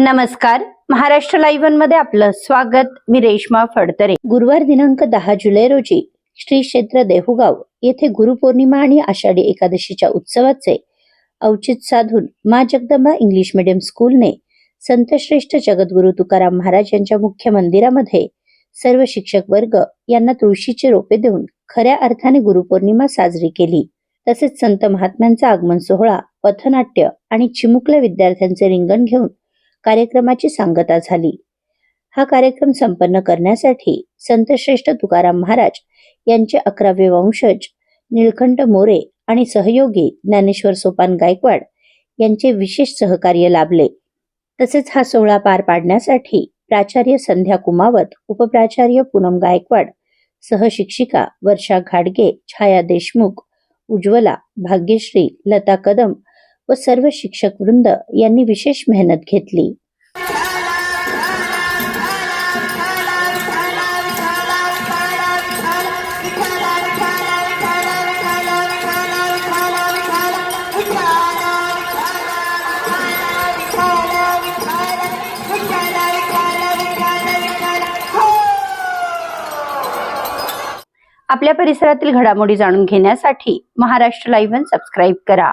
नमस्कार. महाराष्ट्र लाईव्हमध्ये आपलं स्वागत. मी रेश्मा फडतरे. गुरुवार दिनांक दहा जुलै रोजी श्री क्षेत्र देहुगाव येथे गुरुपौर्णिमा आणि आषाढी एकादशीच्या उत्सवाचे औचित साधून मा जगदंबा इंग्लिश मीडियम स्कूलने संतश्रेष्ठ जगद्गुरु तुकाराम महाराज यांच्या मुख्य मंदिरामध्ये सर्व शिक्षक वर्ग यांना तुळशीचे रोपे देऊन खऱ्या अर्थाने गुरुपौर्णिमा साजरी केली. तसेच संत महात्म्यांचा आगमन सोहळा पथनाट्य आणि चिमुकल्या विद्यार्थ्यांचे रिंगण घेऊन कार्यक्रमाची सांगता झाली. हा कार्यक्रम संपन्न करण्यासाठी संतश्रेष्ठ तुकाराम महाराज यांचे अकरावे वंशज निळखंड मोरे आणि सहयोगी ज्ञानेश्वर सोपान गायकवाड यांचे विशेष सहकार्य लाभले. तसेच हा सोहळा पार पाडण्यासाठी प्राचार्य संध्या कुमावत उपप्राचार्य पूनम गायकवाड सहशिक्षिका वर्षा घाडगे छाया देशमुख उज्ज्वला भाग्यश्री लता कदम व सर्व शिक्षक वृंद यांनी विशेष मेहनत घेतली. आपल्या परिसरातील घडामोडी जाणून घेण्यासाठी महाराष्ट्र लाईव्ह सबस्क्राईब करा.